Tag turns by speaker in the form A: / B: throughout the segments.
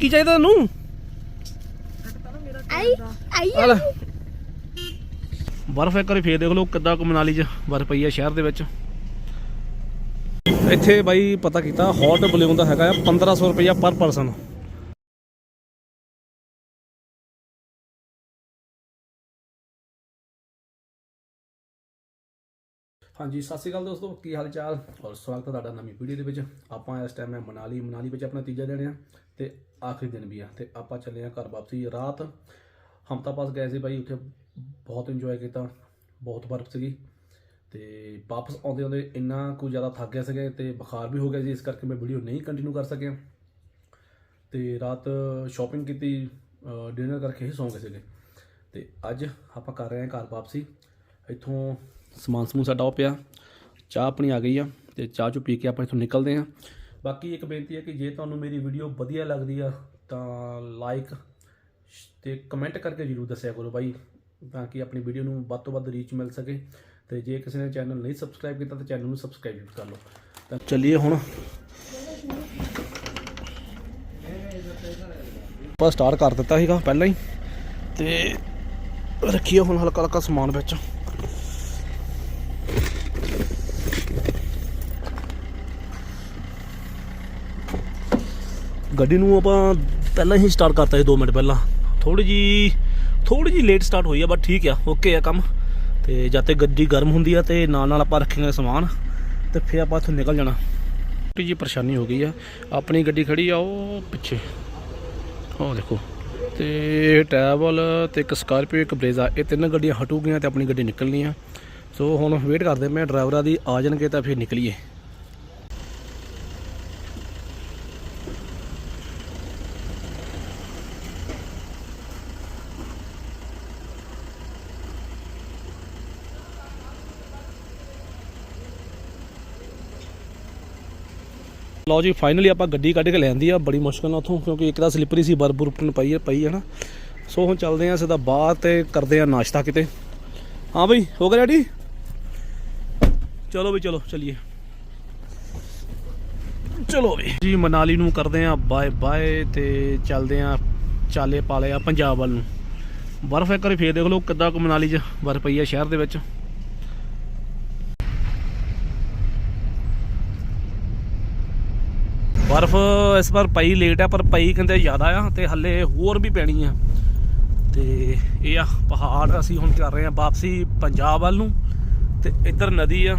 A: ਕੀ ਚਾਹੀਦਾ ਤੈਨੂੰ?
B: ਆਈ ਆਈ
A: ਆ। ਲੈ। ਬਰਫ਼ ਇੱਕ ਵਾਰੀ ਫੇਰ ਦੇਖ ਲਓ ਕਿੱਦਾਂ ਕੁ ਮਨਾਲੀ 'ਚ ਬਰਫ਼ ਪਈ ਹੈ ਸ਼ਹਿਰ ਦੇ ਵਿੱਚ। ਇੱਥੇ ਬਾਈ ਪਤਾ ਕੀਤਾ ਹੌਟ ਬਲੂਨ ਦਾ ਹੈਗਾ ਆ 1500 ਰੁਪਇਆ ਪਰ ਪਰਸਨ ਹਾਂਜੀ, ਸਤਿ ਸ਼੍ਰੀ ਅਕਾਲ ਦੋਸਤੋ, ਕੀ ਹਾਲ ਚਾਲ? ਔਰ ਸਵਾਗਤ ਹੈ ਤੁਹਾਡਾ ਨਵੀਂ ਵੀਡੀਓ ਦੇ ਵਿੱਚ। ਆਪਾਂ ਇਸ ਟਾਈਮ ਹੈ ਮਨਾਲੀ ਮਨਾਲੀ ਵਿੱਚ ਆਪਣਾ ਤੀਜਾ ਦਿਨ ਆ ਤੇ ਆਖਰੀ ਦਿਨ ਵੀ ਆ। ਤੇ ਆਪਾਂ ਚੱਲੇ ਆ ਘਰ ਵਾਪਸੀ। ਰਾਤ ਹਮਤਾ ਪਾਸ ਗਏ ਸੀ ਬਾਈ, ਉੱਥੇ ਬਹੁਤ ਇੰਜੋਏ ਕੀਤਾ, ਬਹੁਤ ਬਰਫ਼ ਸੀਗੀ। ਤੇ ਵਾਪਸ ਆਉਂਦੇ ਆਉਂਦੇ ਇੰਨਾ ਕੁ ਜ਼ਿਆਦਾ ਥੱਕ ਗਿਆ ਸੀਗਾ ਤੇ ਬੁਖਾਰ ਵੀ ਹੋ ਗਿਆ ਸੀ, ਇਸ ਕਰਕੇ ਮੈਂ ਵੀਡੀਓ ਨਹੀਂ ਕੰਟੀਨਿਊ ਕਰ ਸਕਿਆ। ਤੇ ਰਾਤ ਸ਼ਾਪਿੰਗ ਕੀਤੀ ਡਿਨਰ ਕਰਕੇ ਹੀ ਸੌਂ ਗਏ ਸੀਗੇ। ਤੇ ਅੱਜ ਆਪਾਂ ਕਰ ਰਹੇ ਹਾਂ ਘਰ ਵਾਪਸੀ। ਇੱਥੋਂ ਸਮਾਨ ਸਮੂਨ ਸਾਡਾ ਉਹ ਪਿਆ। ਚਾਹ ਆਪਣੀ ਆ ਗਈ ਆ ਤੇ ਚਾਹ ਚੁ ਪੀ ਕੇ ਆਪਾਂ ਇੱਥੋਂ ਨਿਕਲਦੇ ਹਾਂ। ਬਾਕੀ ਇੱਕ ਬੇਨਤੀ ਹੈ ਕਿ ਜੇ ਤੁਹਾਨੂੰ ਮੇਰੀ ਵੀਡੀਓ ਵਧੀਆ ਲੱਗਦੀ ਆ ਤਾਂ ਲਾਈਕ ਤੇ ਕਮੈਂਟ ਕਰਕੇ ਜਰੂਰ ਦੱਸਿਆ ਕਰੋ ਬਾਈ ਤਾਂ ਕਿ ਆਪਣੀ ਵੀਡੀਓ ਨੂੰ ਵੱਧ ਤੋਂ ਵੱਧ ਰੀਚ ਮਿਲ ਸਕੇ। ਤੇ ਜੇ ਕਿਸੇ ਨੇ ਚੈਨਲ ਨਹੀਂ ਸਬਸਕ੍ਰਾਈਬ ਕੀਤਾ ਤਾਂ ਚੈਨਲ ਨੂੰ ਸਬਸਕ੍ਰਾਈਬ ਜ਼ਰੂਰ ਕਰ ਲਓ। ਤਾਂ ਚੱਲੀਏ ਹੁਣ। ਆਪਾਂ ਸਟਾਰਟ ਕਰ ਦਿੱਤਾ ਸੀਗਾ ਪਹਿਲਾਂ ਹੀ। ਤੇ ਰੱਖੀਏ ਹੁਣ ਹਲਕਾ ਹਲਕਾ ਸਮਾਨ ਵਿੱਚ। ਗੱਡੀ ਨੂੰ ਆਪਾਂ ਪਹਿਲਾਂ ਹੀ ਸਟਾਰਟ ਕਰਤਾ ਸੀ 2 ਮਿੰਟ ਪਹਿਲਾਂ। ਥੋੜੀ ਜੀ ਥੋੜੀ ਜੀ ਲੇਟ ਸਟਾਰਟ ਹੋਈ ਆ ਬਟ ਠੀਕ ਆ ਓਕੇ ਆ ਕੰਮ। ਤੇ ਜਦ ਤੱਕ ਗੱਡੀ ਗਰਮ ਹੁੰਦੀ ਆ ਤੇ ਨਾਲ ਨਾਲ ਆਪਾਂ ਰੱਖਾਂਗੇ ਸਮਾਨ, ਤੇ ਫਿਰ ਆਪਾਂ ਇੱਥੋਂ ਨਿਕਲ ਜਾਣਾ। ਥੋੜੀ ਜੀ ਪਰੇਸ਼ਾਨੀ ਹੋ ਗਈ ਆ, ਆਪਣੀ ਗੱਡੀ ਖੜੀ ਆ, ਉਹ ਪਿੱਛੇ। ਉਹ ਦੇਖੋ, ਤੇ ਟਰੈਵਲ ਤੇ ਇੱਕ ਸਕਾਰਪੀਓ, ਇੱਕ ਬਰੇਜ਼ਾ ਇਹ ਤਿੰਨ ਗੱਡੀਆਂ ਹਟੂਗੀਆਂ ਤੇ ਆਪਣੀ ਗੱਡੀ ਨਿਕਲਣੀ ਆ। ਸੋ ਹੁਣ ਵੇਟ ਕਰਦੇ ਮੈਂ ਡਰਾਈਵਰਾਂ ਦੀ ਆ ਜਾਣਗੇ ਤਾਂ ਫਿਰ ਨਿਕਲੀਏ। ਲਓ ਜੀ ਫਾਈਨਲੀ ਆਪਾਂ ਗੱਡੀ ਕੱਢ ਕੇ ਲੈਂਦੀ ਆ, ਬੜੀ ਮੁਸ਼ਕਲ ਨਾਲ ਉੱਥੋਂ, ਕਿਉਂਕਿ ਇੱਕ ਤਾਂ ਸਲਿੱਪਰੀ ਸੀ ਬਰਬਰ ਉੱਪਰ ਪਈ ਹੈ ਪਈ ਹੈ ਨਾ। ਸੋ ਹੁਣ ਚੱਲਦੇ ਆ ਸਿੱਧਾ ਬਾਹਰ ਤੇ ਕਰਦੇ ਆ ਨਾਸ਼ਤਾ ਕਿਤੇ। ਹਾਂ ਬਈ, ਹੋ ਗਿਆ ਰੈਡੀ ਚਲੋ ਵੀ ਚਲੋ, ਚਲਿਏ। ਚਲੋ ਵੀ ਜੀ, ਮਨਾਲੀ ਨੂੰ ਕਰਦੇ ਆ ਬਾਏ ਬਾਏ ਤੇ ਚੱਲਦੇ ਆ ਚਾਲੇ ਪਾਲੇ ਆ ਪੰਜਾਬ ਵੱਲ ਨੂੰ। ਬਰਫ਼ ਇੱਕ ਵਾਰੀ ਫੇਰ ਦੇਖ ਲਓ ਕਿੱਦਾਂ ਕੁ ਮਨਾਲੀ 'ਚ ਬਰਫ਼ ਪਈ ਆ ਸ਼ਹਿਰ ਦੇ ਵਿੱਚ। ਬਰਫ਼ ਇਸ ਵਾਰ ਪਈ ਲੇਟ ਆ, ਪਰ ਪਈ ਕਹਿੰਦੇ ਜ਼ਿਆਦਾ ਆ ਤੇ ਹੱਲੇ ਹੋਰ ਵੀ ਪੈਣੀ ਆ। ਤੇ ਇਹ ਆ ਪਹਾੜ ਅਸੀਂ ਹੁਣ ਕਰ ਰਹੇ ਆ ਵਾਪਸੀ ਪੰਜਾਬ ਵੱਲ ਨੂੰ ਤੇ ਇੱਧਰ ਨਦੀ ਆ।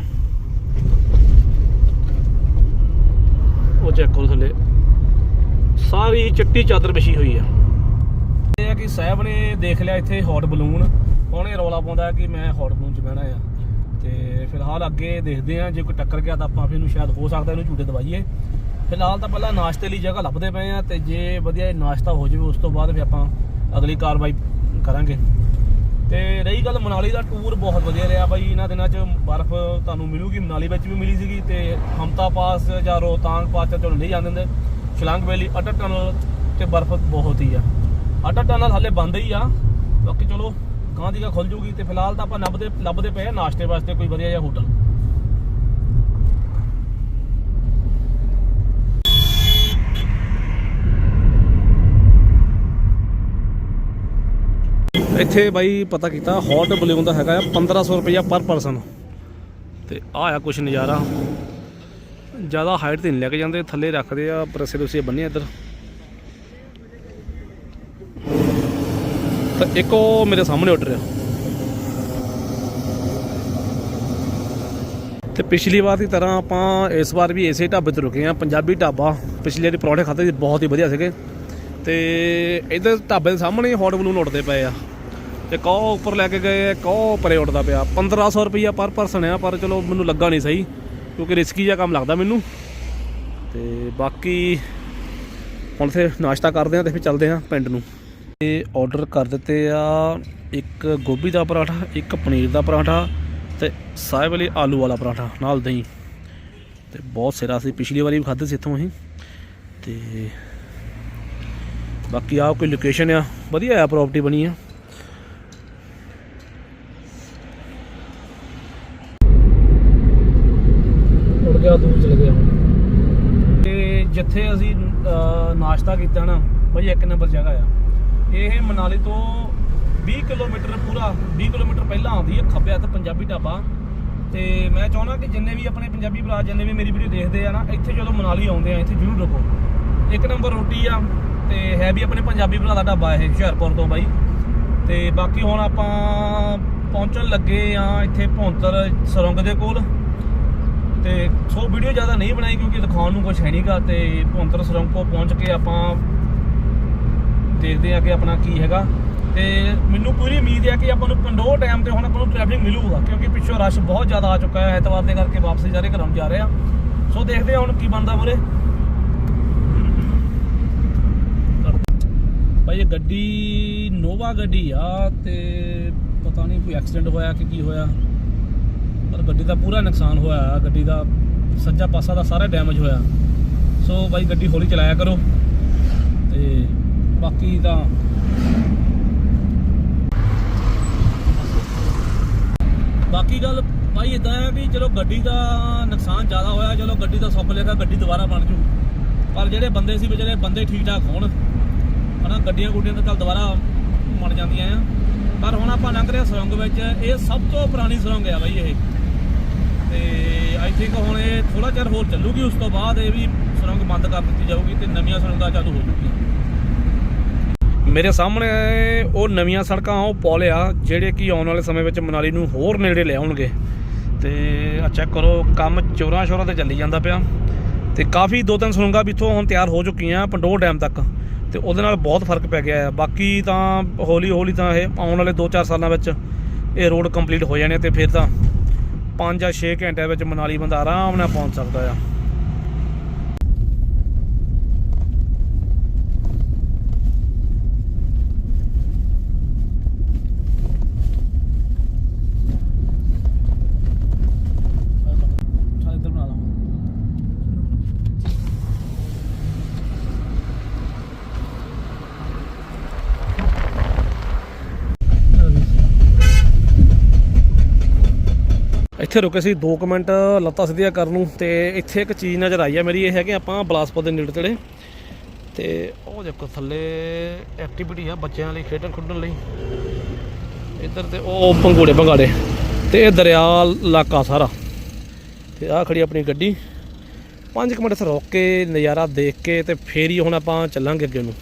A: ਉਹ ਚੈੱਕ ਕਰੋ ਥੱਲੇ। ਸਾਰੀ ਚਿੱਟੀ ਚਾਦਰ ਵਿਛੀ ਹੋਈ ਆ। ਇਹ ਆ ਕਿ ਸਾਹਿਬ ਨੇ ਦੇਖ ਲਿਆ ਇੱਥੇ ਹੌਟ ਬਲੂਨ ਉਹਨੇ ਰੌਲਾ ਪਾਉਂਦਾ ਕਿ ਮੈਂ ਹੌਟ ਬਲੂਨ 'ਚ ਬਹਿਣਾ ਆ। ਤੇ ਫਿਲਹਾਲ ਅੱਗੇ ਦੇਖਦੇ ਆ, ਜੇ ਕੋਈ ਟੱਕਰ ਗਿਆ ਤਾਂ ਆਪਾਂ ਫਿਰ ਇਹਨੂੰ ਸ਼ਾਇਦ ਹੋ ਸਕਦਾ ਇਹਨੂੰ ਝੂਟੇ ਦਵਾਈਏ। ਫਿਲਹਾਲ ਤਾਂ ਪਹਿਲਾਂ ਨਾਸ਼ਤੇ ਲਈ ਜਗ੍ਹਾ ਲੱਭਦੇ ਪਏ ਆ ਤੇ ਜੇ ਵਧੀਆ ਨਾਸ਼ਤਾ ਹੋ ਜਾਵੇ ਉਸ ਤੋਂ ਬਾਅਦ ਫਿਰ ਆਪਾਂ ਅਗਲੀ ਕਾਰਵਾਈ ਕਰਾਂਗੇ। ਤੇ ਰਹੀ ਗੱਲ ਮਨਾਲੀ ਦਾ ਟੂਰ ਬਹੁਤ ਵਧੀਆ ਰਿਹਾ ਬਾਈ, ਇਹਨਾਂ ਦਿਨਾਂ 'ਚ ਬਰਫ਼ ਤੁਹਾਨੂੰ ਮਿਲੂਗੀ, ਮਨਾਲੀ ਵਿੱਚ ਵੀ ਮਿਲੀ ਸੀਗੀ ਤੇ ਹਮਤਾ ਪਾਸ ਜਾਂ ਰੋਹਤਾਂਗ ਪਾਸ ਤੇ ਤੁਹਾਨੂੰ ਨਹੀਂ ਜਾਂਦੇ ਹੁੰਦੇ ਸ਼ਿਲੰਗ ਵੈਲੀ ਅਟਲ ਟਨਲ ਤੇ ਬਰਫ਼ ਬਹੁਤ ਹੀ ਆ। ਅਟਲ ਟਨਲ ਹਲੇ ਬੰਦ ਹੀ ਆ, ਬਾਕੀ ਚਲੋ ਗਾਂ ਦੀ ਗਾ ਖੁੱਲ ਜੂਗੀ ਤੇ ਫਿਲਹਾਲ ਤਾਂ ਆਪਾਂ ਲੱਭਦੇ ਲੱਭਦੇ ਪਏ ਆ ਨਾਸ਼ਤੇ ਵਾਸਤੇ ਕੋਈ ਵਧੀਆ ਜਿਹਾ ਹੋਟਲ। ਇੱਥੇ ਬਾਈ ਪਤਾ ਕੀਤਾ ਹੌਟ ਬਲੂਨ ਦਾ ਹੈਗਾ ਆ 1500 ਰੁਪਇਆ ਪਰ ਪਰਸਨ ਤੇ ਆ ਆ ਕੁਛ ਨਜ਼ਾਰਾ। ਜ਼ਿਆਦਾ ਹਾਈਟ ਤੇ ਨਹੀਂ ਲੈ ਕੇ ਜਾਂਦੇ, ਥੱਲੇ ਰੱਖਦੇ ਆ, ਪ੍ਰਸੇ ਰੁਸੇ ਬੰਨੇ ਇੱਧਰ। ਤਾਂ ਇੱਕ ਉਹ ਮੇਰੇ ਸਾਹਮਣੇ ਉੱਡ ਰਿਹਾ ਤੇ ਪਿਛਲੀ ਵਾਰ ਦੀ ਤਰ੍ਹਾਂ ਆਪਾਂ ਇਸ ਵਾਰ ਵੀ ਇਸੇ ਢਾਬੇ ਤੇ ਰੁਕੇ ਆ, ਪੰਜਾਬੀ ਢਾਬਾ। ਪਿਛਲੇ ਵਾਰੀ ਪਰੌਂਠੇ ਖਾਦੇ ਸੀ, ਬਹੁਤ ਹੀ ਵਧੀਆ ਸੀਗੇ। ਤੇ ਇਧਰ ਢਾਬੇ ਦੇ ਸਾਹਮਣੇ ਹੀ ਹੌਟ ਬਲੂਨ ਉੱਡਦੇ ਪਏ ਆ। ਤੇ ਕਹੋ ਉੱਪਰ ਲੈ ਕੇ ਗਏ ਕਹੋ ਪਰੇ ਉੱਡਦਾ ਪਿਆ। 1500 ਰੁਪਈਆ ਪਰ ਪਰਸਨ ਆ, ਪਰ ਚਲੋ ਮੈਨੂੰ ਲੱਗਾ ਨਹੀਂ ਸਹੀ, ਕਿਉਂਕਿ ਰਿਸਕੀ ਜਿਹਾ ਕੰਮ ਲੱਗਦਾ ਮੈਨੂੰ। ਤੇ ਬਾਕੀ ਹੁਣ ਫਿਰ ਨਾਸ਼ਤਾ ਕਰਦੇ ਆ ਤੇ ਫਿਰ ਚੱਲਦੇ ਆ ਪਿੰਡ ਨੂੰ। ਇਹ ਆਰਡਰ ਕਰ ਦਿੱਤੇ ਆ ਇੱਕ ਗੋਭੀ ਦਾ ਪਰਾਠਾ, ਇੱਕ ਪਨੀਰ ਦਾ ਪਰਾਠਾ ਤੇ ਸਾਹਿਬ ਵਾਲੀ ਆਲੂ ਵਾਲਾ ਪਰਾਠਾ, ਨਾਲ ਦਹੀਂ। ਤੇ ਬਹੁਤ ਸਿਰਾ ਸੀ, ਪਿਛਲੀ ਵਾਰੀ ਵੀ ਖਾਧੇ ਸੀ ਇੱਥੋਂ ਅਸੀਂ। ਤੇ ਬਾਕੀ ਆ ਕੋਈ ਲੋਕੇਸ਼ਨ ਆ, ਵਧੀਆ ਆ ਪ੍ਰਾਪਰਟੀ ਬਣੀ ਆ ਉੜ ਗਿਆ ਦੂਰ ਚਲ ਗਿਆ ਤੇ ਜਿੱਥੇ ਅਸੀਂ ਨਾਸ਼ਤਾ ਕੀਤਾ ਨਾ, ਬਈ ਇੱਕ ਨੰਬਰ ਜਗ੍ਹਾ ਆ। ਇਹ ਮਨਾਲੀ ਤੋਂ 20 ਕਿਲੋਮੀਟਰ ਪੂਰਾ 20 ਕਿਲੋਮੀਟਰ ਪਹਿਲਾਂ ਆਉਂਦੀ ਹੈ ਖੱਬੇ ਹੱਥ ਪੰਜਾਬੀ ਢਾਬਾ। ਤੇ ਮੈਂ ਚਾਹੁੰਦਾ ਕਿ ਜਿੰਨੇ ਵੀ ਆਪਣੇ ਪੰਜਾਬੀ ਭਰਾ, ਜਿੰਨੇ ਵੀ ਮੇਰੀ ਵੀਡੀਓ ਦੇਖਦੇ ਆ ਨਾ, ਇੱਥੇ ਜਦੋਂ ਮਨਾਲੀ ਆਉਂਦੇ ਆ, ਇੱਥੇ ਜ਼ਰੂਰ ਰੁਕੋ। ਇੱਕ ਨੰਬਰ ਰੋਟੀ ਆ, ਤੇ ਹੈ ਵੀ ਆਪਣੇ ਪੰਜਾਬੀ ਭਰਾ ਦਾ ਢਾਬਾ ਇਹ, ਹੁਸ਼ਿਆਰਪੁਰ ਤੋਂ ਬਾਈ। ਤੇ ਬਾਕੀ ਹੁਣ ਆਪਾਂ ਪਹੁੰਚਣ ਲੱਗੇ ਆ ਇੱਥੇ ਭੌਂਤਰ ਸੁਰੰਗ ਦੇ ਕੋਲ। ਤੇ ਸੋ ਵੀਡੀਓ ਜ਼ਿਆਦਾ ਨਹੀਂ ਬਣਾਈ ਕਿਉਂਕਿ ਦਿਖਾਉਣ ਨੂੰ ਕੁਝ ਹੈ ਨਹੀਂਗਾ ਤੇ ਭੌਂਤਰ ਸੁਰੰਗ ਕੋ ਪਹੁੰਚ ਕੇ ਆਪਾਂ ਦੇਖਦੇ ਆ ਕਿ ਆਪਣਾ ਕੀ ਹੈਗਾ। ਤੇ ਮੈਨੂੰ ਪੂਰੀ ਉਮੀਦ ਹੈ ਕਿ ਆਪਾਂ ਨੂੰ ਪੰਡੋ ਟਾਈਮ ਤੇ ਹੁਣ ਆਪਾਂ ਨੂੰ ਟ੍ਰੈਫਿਕ ਮਿਲੂਗਾ ਕਿਉਂਕਿ ਪਿੱਛੋਂ ਰਸ਼ ਬਹੁਤ ਜ਼ਿਆਦਾ ਆ ਚੁੱਕਾ ਹੈ, ਐਤਵਾਰ ਦੇ ਕਰਕੇ ਵਾਪਸ ਜਾ ਰਹੇ ਘਰਾਂ ਨੂੰ ਜਾ ਰਹੇ ਆ ਸੋ ਦੇਖਦੇ ਆ ਹੁਣ ਕੀ ਬਣਦਾ ਮੁਰੇ ਭਾਈ ਇਹ ਗੱਡੀ, ਨੋਵਾ ਗੱਡੀ ਆ ਤੇ ਪਤਾ ਨਹੀਂ ਕੋਈ ਐਕਸੀਡੈਂਟ ਹੋਇਆ ਕਿ ਕੀ ਹੋਇਆ। ਪਰ ਗੱਡੀ ਦਾ ਪੂਰਾ ਨੁਕਸਾਨ ਹੋਇਆ ਗੱਡੀ ਦਾ ਸੱਜਾ ਪਾਸਾ ਦਾ ਸਾਰਾ ਡੈਮੇਜ ਹੋਇਆ। ਸੋ ਬਾਈ ਗੱਡੀ ਹੌਲੀ ਚਲਾਇਆ ਕਰੋ ਤੇ ਬਾਕੀ ਤਾਂ ਬਾਕੀ ਗੱਲ ਭਾਈ ਇਦਾਂ ਹੈ ਵੀ ਚਲੋ ਗੱਡੀ ਦਾ ਨੁਕਸਾਨ ਜ਼ਿਆਦਾ ਹੋਇਆ, ਚਲੋ ਗੱਡੀ ਦਾ ਸੁੱਖ ਲੇਗਾ ਗੱਡੀ ਦੁਬਾਰਾ ਬਣ ਜੂ। ਪਰ ਜਿਹੜੇ ਬੰਦੇ ਸੀ, ਵਿਚਾਰੇ ਬੰਦੇ ਠੀਕ ਠਾਕ ਹੋਣ, ਹਨਾ, ਗੱਡੀਆਂ ਗੁੱਡੀਆਂ ਤਾਂ ਚੱਲ ਦੁਬਾਰਾ ਬਣ ਜਾਂਦੀਆਂ ਆ। ਪਰ ਹੁਣ ਆਪਾਂ ਲੰਘ ਰਹੇ ਹਾਂ ਸੁਰੰਗ ਵਿੱਚ, ਇਹ ਸਭ ਤੋਂ ਪੁਰਾਣੀ ਸੁਰੰਗ ਆ ਬਾਈ ਇਹ। ਤੇ ਆਈ ਥਿੰਕ ਹੁਣ ਇਹ ਥੋੜਾ ਚਿਰ ਹੋਰ ਚੱਲੂਗੀ, ਉਸ ਤੋਂ ਬਾਅਦ ਇਹ ਵੀ ਸੁਰੰਗ ਬੰਦ ਕਰ ਦਿੱਤੀ ਜਾਊਗੀ ਤੇ ਨਵੀਆਂ ਸੁਰੰਗਾਂ ਚਾਲੂ ਹੋ ਜੂਗੀਆਂ ਮੇਰੇ ਸਾਹਮਣੇ ਉਹ ਨਵੀਆਂ ਸੜਕਾਂ ਉਹ ਪੁਲ ਆ ਜਿਹੜੇ ਕਿ ਆਉਣ ਵਾਲੇ ਸਮੇਂ ਵਿੱਚ ਮਨਾਲੀ ਨੂੰ ਹੋਰ ਨੇੜੇ ਲਿਆਉਣਗੇ। ਤੇ ਆ ਚੈੱਕ ਕਰੋ, ਕੰਮ ਚੋਰਾਂ ਸ਼ੋਰਾਂ ਤੇ ਚੱਲੀ ਜਾਂਦਾ ਪਿਆ। ਤੇ ਕਾਫੀ ਦੋ ਤਿੰਨ ਸੁਰੰਗਾਂ ਵੀ ਇੱਥੋਂ ਹੁਣ ਤਿਆਰ ਹੋ ਚੁੱਕੀਆਂ ਪੰਡੋਰ ਡੈਮ ਤੱਕ। ਤੇ ਉਹਦੇ ਨਾਲ ਬਹੁਤ ਫ਼ਰਕ ਪੈ ਗਿਆ ਹੈ ਬਾਕੀ ਤਾਂ ਹੌਲੀ ਹੌਲੀ ਤਾਂ ਇਹ ਆਉਣ ਵਾਲੇ 2-4 ਸਾਲਾਂ ਵਿੱਚ ਇਹ ਰੋਡ ਕੰਪਲੀਟ ਹੋ ਜਾਣੇ ਤੇ ਫਿਰ ਤਾਂ 5 ਜਾਂ 6 ਘੰਟਿਆਂ ਵਿੱਚ ਮਨਾਲੀ ਬੰਦਾ ਆਰਾਮ ਨਾਲ ਪਹੁੰਚ ਸਕਦਾ ਆ ਚੱਲ ਇੱਧਰ ਬਣਾ ਲਾ ਇੱਥੇ ਰੁਕੇ ਸੀ 2 ਮਿੰਟ ਲੱਤਾਂ ਸਿੱਧੀਆਂ ਕਰਨ ਨੂੰ ਤੇ ਇੱਥੇ ਇੱਕ ਚੀਜ਼ ਨਜ਼ਰ ਆਈ ਆ ਮੇਰੀ ਇਹ ਹੈ ਕਿ ਆਪਾਂ ਬਲਾਸਪੁਰ ਦੇ ਨੇੜੇ ਤੇੜੇ ਤੇ ਉਹ ਦੇਖੋ ਥੱਲੇ ਐਕਟੀਵਿਟੀ ਆ ਬੱਚਿਆਂ ਲਈ ਖੇਡਣ ਖੁੱਡਣ ਲਈ। ਇੱਧਰ ਤੇ ਉਹ ਪੰਗੂੜੇ ਭੰਗਾੜੇ ਤੇ ਇਹ ਦਰਿਆ ਇਲਾਕਾ ਸਾਰਾ। ਤੇ ਆ ਖੜੀ ਆਪਣੀ ਗੱਡੀ। 5 ਮਿੰਟ ਇੱਥੇ ਰੁਕ ਕੇ ਨਜ਼ਾਰਾ ਦੇਖ ਕੇ ਤੇ ਫੇਰ ਹੀ ਹੁਣ ਆਪਾਂ ਚੱਲਾਂਗੇ ਅੱਗੇ ਨੂੰ।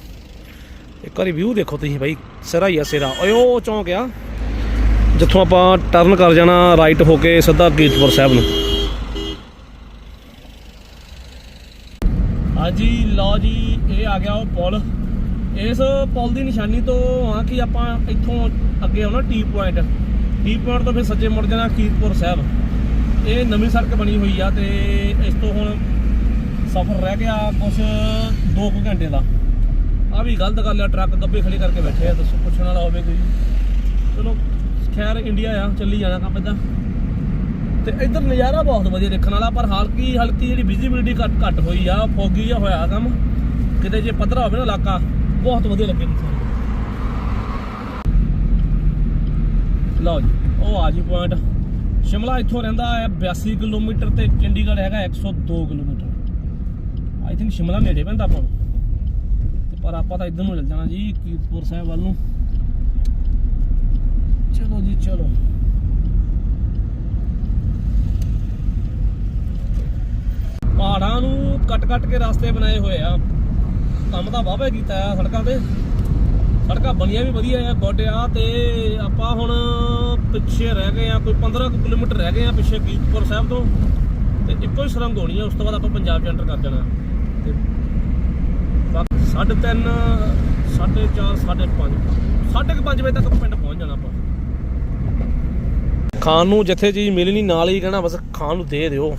A: ਇੱਕ ਵਾਰੀ ਵਿਊ ਦੇਖੋ ਤੁਸੀਂ ਬਾਈ, ਸਿਰਾ ਹੀ ਆ ਸਿਰਾ। ਓਏ ਉਹ ਚੌਂਕ ਆ। ਜਿੱਥੋਂ ਆਪਾਂ ਟਰਨ ਕਰ ਜਾਣਾ ਰਾਈਟ ਹੋ ਕੇ ਸਿੱਧਾ ਕੀਰਤਪੁਰ ਸਾਹਿਬ ਨੂੰ। ਹਾਂਜੀ, ਲਓ ਜੀ, ਇਹ ਆ ਗਿਆ ਉਹ ਪੁਲ। ਇਸ ਪੁਲ ਦੀ ਨਿਸ਼ਾਨੀ ਤੋਂ ਆ ਕਿ ਆਪਾਂ ਇੱਥੋਂ ਅੱਗੇ ਆਉਣਾ ਟੀ ਪੁਆਇੰਟ ਟੀ ਪੁਆਇੰਟ ਤੋਂ ਫਿਰ ਸੱਜੇ ਮੁੜ ਜਾਣਾ ਕੀਰਤਪੁਰ ਸਾਹਿਬ। ਇਹ ਨਵੀਂ ਸੜਕ ਬਣੀ ਹੋਈ ਆ ਤੇ ਇਸ ਤੋਂ ਹੁਣ ਸਫ਼ਰ ਰਹਿ ਗਿਆ ਕੁਛ 2 ਕੁ ਘੰਟੇ ਦਾ। ਆ ਵੀ ਗਲਤ ਗੱਲ ਆ, ਟਰੱਕ ਗੱਬੇ ਖੜੇ ਕਰਕੇ ਬੈਠੇ ਆ ਦੱਸੋ ਪੁੱਛਣ ਵਾਲਾ ਹੋਵੇ ਕੋਈ। ਚਲੋ ਖੈਰ ਇੰਡੀਆ ਆ, ਚੱਲੀ ਜਾਣਾ ਕੰਮ ਇਦਾਂ ਤੇ ਇੱਧਰ ਨਜ਼ਾਰਾ ਬਹੁਤ ਵਧੀਆ ਦੇਖਣ ਵਾਲਾ, ਪਰ ਹਲਕੀ ਹਲਕੀ ਜਿਹੜੀ ਵਿਜ਼ਿਬਿਲਿਟੀ ਘੱਟ ਘੱਟ ਹੋਈ ਆ, ਫੋਗੀ ਜਿਹਾ ਹੋਇਆ ਕੰਮ। ਕਿਤੇ ਜੇ ਪੱਧਰਾ ਹੋਵੇ ਨਾ ਇਲਾਕਾ, ਬਹੁਤ ਵਧੀਆ ਲੱਗੇ ਲਓ ਜੀ, ਉਹ ਆ ਜੀ ਪੁਆਇੰਟ ਸ਼ਿਮਲਾ ਇੱਥੋਂ ਰਹਿੰਦਾ ਹੈ 82 ਕਿਲੋਮੀਟਰ ਤੇ ਚੰਡੀਗੜ੍ਹ ਹੈਗਾ 102 ਕਿਲੋਮੀਟਰ। ਆਈ ਥਿੰਕ ਸ਼ਿਮਲਾ ਨੇੜੇ ਪੈਂਦਾ ਆਪਾਂ ਨੂੰ। ਪਰ ਆਪਾਂ ਤਾਂ ਇੱਧਰ ਨੂੰ ਚੱਲ ਜਾਣਾ ਜੀ, ਕੀਰਤਪੁਰ ਸਾਹਿਬ ਵੱਲ ਨੂੰ। ਚਲੋ ਜੀ, ਚਲੋ। ਪਹਾੜਾਂ ਨੂੰ ਕੱਟ ਕੱਟ ਕੇ ਰਸਤੇ ਬਣਾਏ ਹੋਏ ਆ। ਕੰਮ ਤਾਂ ਵਾਹਵਾ ਕੀਤਾ ਆ ਸੜਕਾਂ ਤੇ। ਸੜਕਾਂ ਬਣੀਆਂ ਵੀ ਵਧੀਆ ਆ, ਗੁੱਡ ਆ ਤੇ ਆਪਾਂ ਹੁਣ ਪਿੱਛੇ ਰਹਿ ਗਏ ਆ, ਕੋਈ 15 ਕੁ ਕਿਲੋਮੀਟਰ ਰਹਿ ਗਏ ਆ ਪਿੱਛੇ ਕੀਰਤਪੁਰ ਸਾਹਿਬ ਤੋਂ। ਤੇ ਇੱਕੋ ਹੀ ਸੁਰੰਗ ਹੋਣੀ ਆ, ਉਸ ਤੋਂ ਬਾਅਦ ਆਪਾਂ ਪੰਜਾਬ 'ਚ ਐਂਟਰ ਕਰ ਜਾਣਾ ਤੇ ਬਾਕੀ ਸਾਢੇ ਤਿੰਨ, ਸਾਢੇ ਚਾਰ, ਸਾਢੇ ਪੰਜ, ਸਾਢੇ ਕੁ ਪੰਜ ਵਜੇ ਤੱਕ ਪਿੰਡ ਖਾਣ ਨੂੰ ਜਿੱਥੇ ਚੀਜ਼ ਮਿਲਣੀ ਨਾਲ ਹੀ ਕਹਿਣਾ ਬਸ ਖਾਣ ਨੂੰ ਦੇ ਦਿਓ।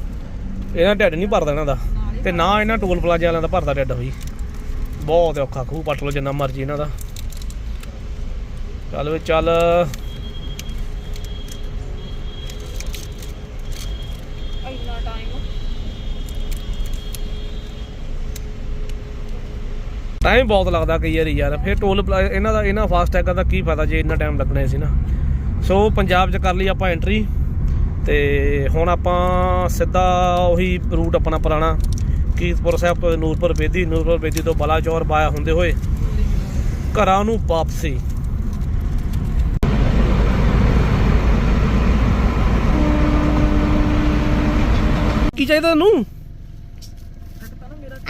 A: ਇਹਨਾਂ ਢਿੱਡ ਨਹੀਂ ਭਰਦਾ ਇਹਨਾਂ ਦਾ। ਤੇ ਨਾ ਇਹਨਾਂ ਟੋਲ ਪਲਾਜ਼ਾ ਵਾਲਿਆਂ ਦਾ ਭਰਦਾ ਢਿੱਡ ਹੋਈ ਬਹੁਤ ਔਖਾ ਖੂਹ ਪੱਟ ਲਓ ਜਿੰਨਾ ਮਰਜ਼ੀ ਇਹਨਾਂ ਦਾ। ਚੱਲ ਵੇ ਚੱਲ।
B: ਇੰਨਾ ਟਾਈਮ
A: ਟਾਈਮ ਬਹੁਤ ਲੱਗਦਾ ਕਈ ਵਾਰੀ ਯਾਰ। ਫਿਰ ਟੋਲ ਇਹਨਾਂ ਦਾ ਇਹਨਾਂ ਫਾਸਟ ਟੈਗਾਂ ਦਾ ਕੀ ਫਾਇਦਾ ਜੇ ਇੰਨਾ ਟਾਈਮ ਲੱਗਣਾ ਸੀ ਨਾ। ਸੋ ਪੰਜਾਬ 'ਚ ਕਰ ਲਈ ਆਪਾਂ ਐਂਟਰੀ ਤੇ ਹੁਣ ਆਪਾਂ ਸਿੱਧਾ ਉਹੀ ਰੂਟ ਆਪਣਾ ਪੁਰਾਣਾ ਕੀਰਤਪੁਰ ਸਾਹਿਬ ਤੋਂ ਨੂਰਪੁਰ ਬੇਦੀ ਨੂਰਪੁਰ ਬੇਦੀ ਤੋਂ ਬਲਾਚੌਰ ਬਾਇਆ ਹੁੰਦੇ ਹੋਏ ਘਰਾਂ ਨੂੰ ਵਾਪਸੀ। ਕੀ ਚਾਹੀਦਾ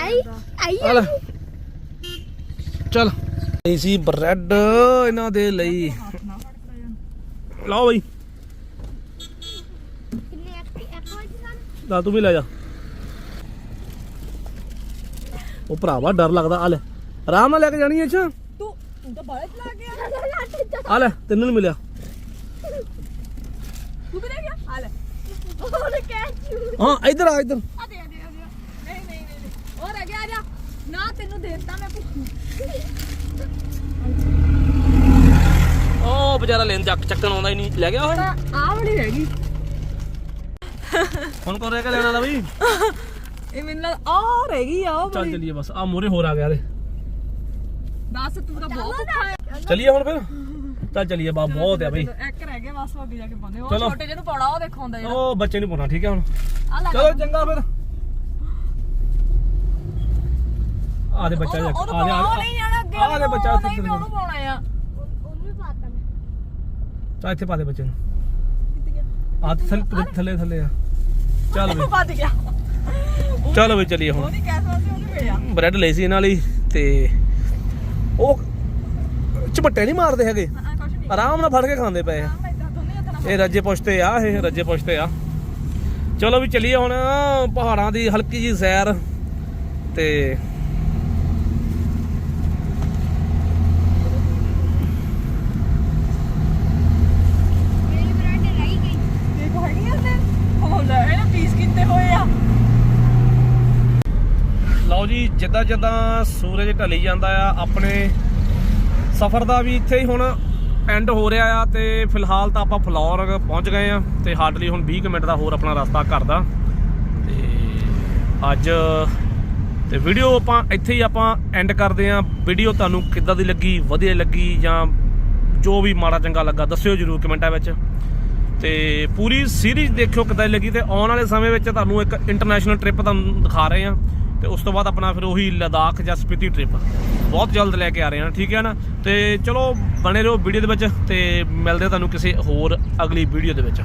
B: ਆਈ ਆਈ
A: ਲੈ ਚਲ। ਇਹ ਸੀ ਬ੍ਰੈਡ ਇਹਨਾਂ ਦੇ ਲਈ। ਲਓ ਬਈ। ਲਾ ਤੂੰ ਵੀ ਲੈ ਜਾ। ਉਹ ਭਰਾਵਾ ਡਰ ਲੱਗਦਾ ਆ ਲੈ। ਆਰਾਮ ਨਾਲ ਲੈ ਕੇ ਜਾਣੀ ਐ ਅੱਛਾ
B: ਤੂੰ ਤੂੰ ਬਾਲੇ ਚਲਾ ਗਿਆ।
A: ਆ ਲੈ ਤੈਨੂੰ ਨਹੀਂ ਮਿਲਿਆ।
B: ਤੂੰ ਵੀ ਲੈ ਗਿਆ? ਆ ਲੈ। ਉਹਨੇ ਕਹਿ
A: ਹਾਂ ਇੱਧਰ ਆ ਇੱਧਰ।
B: ਆ ਦੇ ਆ ਦੇ ਆ ਦੇ। ਨਹੀਂ ਨਹੀਂ ਨਹੀਂ ਹੋਰ ਆ ਗਿਆ ਆ ਜਾ। ਨਾ ਤੈਨੂੰ ਦੇ ਦਿੱਤਾ ਮੈਂ ਭੁੱਖੀ
A: ਉਹ ਵਿਚਾਰਾ ਲੈਣ ਚੱਕ ਚੱਕਣ ਆਉਂਦਾ ਹੀ ਨਹੀਂ। ਲੈ ਗਿਆ ਹੁਣ
B: ਆ ਬੜੀ ਰਹਿ ਗਈ
A: ਹੁਣ ਕੋ ਰਹਿ ਕੇ ਲੈਣ ਵਾਲਾ ਬਈ
B: ਇਹ ਮੈਨੂੰ ਲੱਗ ਆ ਰਹਿ ਗਈ ਆ ਉਹ
A: ਚੱਲ ਚੱਲੀਏ ਬਸ। ਆ ਮੋਰੇ ਹੋਰ ਆ ਗਿਆ ਦੇ
B: ਦੱਸ ਤੂੰ ਤਾਂ ਬਹੁਤ ਭੁੱਖਾ ਹੈ।
A: ਚੱਲੀਏ ਹੁਣ ਫਿਰ? ਚੱਲ ਚੱਲੀਏ ਬਾ ਬਹੁਤ ਆ ਬਈ।
B: ਇੱਕ ਰਹਿ ਗਿਆ ਬਸ ਅੱਗੇ ਜਾ ਕੇ ਪਾਉਂਦੇ ਉਹ
A: ਚਲੋ।
B: ਛੋਟੇ ਜਿਹੇ ਨੂੰ ਪਾਉਣਾ ਉਹ ਦੇਖੋ ਹੁੰਦਾ ਜਿਹੜਾ
A: ਉਹ ਬੱਚੇ ਨੂੰ ਪਾਉਣਾ ਠੀਕ ਹੈ ਹੁਣ।
B: ਆ ਲੈ
A: ਚਲੋ ਚੰਗਾ ਫਿਰ। ਆ ਦੇ ਬੱਚਾ
B: ਉਹਨੂੰ-
A: ਜਾ
B: ਉਹਨੂੰ ਪਾਉਣਾ, ਉਹ ਨਹੀਂ ਜਾਣਾ ਅੱਗੇ
A: ਆ ਦੇ ਬੱਚਾ
B: ਉਹਨੂੰ ਪਾਉਣਾ ਆ।
A: ਚਾ ਇੱਥੇ ਪਾ ਦੇ ਬੱਚੇ ਨੂੰ।
B: ਕਿੱਥੇ ਗਿਆ?
A: ਆ ਥੱਲੇ ਥੱਲੇ ਥੱਲੇ ਆ। ਚੱਲ ਬਈ
B: ਪਾ ਗਿਆ।
A: ਚਲੋ ਬਈ ਚੱਲੀਏ ਹੁਣ।
B: ਉਹਦੀ ਕੈਸ ਵਾਸਤੇ ਉਹਨੂੰ ਮਿਲਿਆ
A: ਬ੍ਰੈਡ ਲਈ ਸੀ ਇਹਨਾਂ ਲਈ ਤੇ ਉਹ ਝਪੱਟੇ ਨਹੀਂ ਮਾਰਦੇ ਹੈਗੇ। ਆਰਾਮ ਨਾਲ ਫੜ ਕੇ ਖਾਂਦੇ ਪਏ ਆ। ਇਹ ਰੱਜੇ ਪੁਸ਼ਤੇ ਆ ਇਹ ਰੱਜੇ ਪੁਸ਼ਤੇ ਆ। ਚਲੋ ਵੀ ਚੱਲੀਏ ਹੁਣ ਪਹਾੜਾਂ ਦੀ ਹਲਕੀ ਜੀ ਸੈਰ ਤੇ
B: ਮੇਰੀ ਬ੍ਰੈਡ ਰਹਿ ਗਈ ਦੇਖੋ ਹੈਗੀ ਆ ਤੇ ਹੋ ਲੈ ਇਹ ਪੀਸ ਕੀਤੇ ਹੋਏ ਆ
A: ਲਓ ਜੀ ਜਿੱਦਾਂ ਜਿੱਦਾਂ ਸੂਰਜ ਢਲੀ ਜਾਂਦਾ ਆ, ਆਪਣੇ ਸਫ਼ਰ ਦਾ ਵੀ ਇੱਥੇ ਹੀ ਹੁਣ ਐਂਡ ਹੋ ਰਿਹਾ ਆ ਤੇ ਫਿਲਹਾਲ ਤਾਂ ਆਪਾਂ ਫਲੌਰ ਪਹੁੰਚ ਗਏ ਆ ਤੇ ਹਾਰਡਲੀ ਹੁਣ 20 ਕੁ ਮਿੰਟ ਦਾ ਹੋਰ ਆਪਣਾ ਰਸਤਾ ਘਰ ਦਾ। ਤੇ ਅੱਜ ਤੇ ਵੀਡੀਓ ਆਪਾਂ ਇੱਥੇ ਹੀ ਆਪਾਂ ਐਂਡ ਕਰਦੇ ਆ। ਵੀਡੀਓ ਤੁਹਾਨੂੰ ਕਿੱਦਾਂ ਦੀ ਲੱਗੀ, ਵਧੀਆ ਲੱਗੀ ਜਾਂ ਜੋ ਵੀ ਮਾੜਾ ਚੰਗਾ ਲੱਗਾ ਦੱਸਿਓ ਜਰੂਰ ਕਮੈਂਟਾਂ ਵਿੱਚ। ਤੇ ਪੂਰੀ ਸੀਰੀਜ਼ ਦੇਖਿਓ ਕਿੱਦਾਂ ਦੀ ਲੱਗੀ ਤੇ ਆਉਣ ਵਾਲੇ ਸਮੇਂ ਵਿੱਚ ਤੁਹਾਨੂੰ ਇੱਕ ਇੰਟਰਨੈਸ਼ਨਲ ਟ੍ਰਿਪ ਤੁਹਾਨੂੰ ਦਿਖਾ ਰਹੇ ਆ। ਤੇ ਉਸ ਤੋਂ ਬਾਅਦ ਆਪਣਾ ਫਿਰ ਉਹੀ ਲਦਾਖ ਜਾਂ ਸਪੀਤੀ ਟ੍ਰਿਪ ਬਹੁਤ ਜਲਦ ਲੈ ਕੇ ਆ ਰਹੇ ਹਾਂ ਠੀਕ ਹੈ ਨਾ? ਤੇ ਚਲੋ, ਬਣੇ ਰਹੋ ਵੀਡੀਓ ਦੇ ਵਿੱਚ ਤੇ ਮਿਲਦੇ ਤੁਹਾਨੂੰ ਕਿਸੇ ਹੋਰ ਅਗਲੀ ਵੀਡੀਓ ਦੇ ਵਿੱਚ।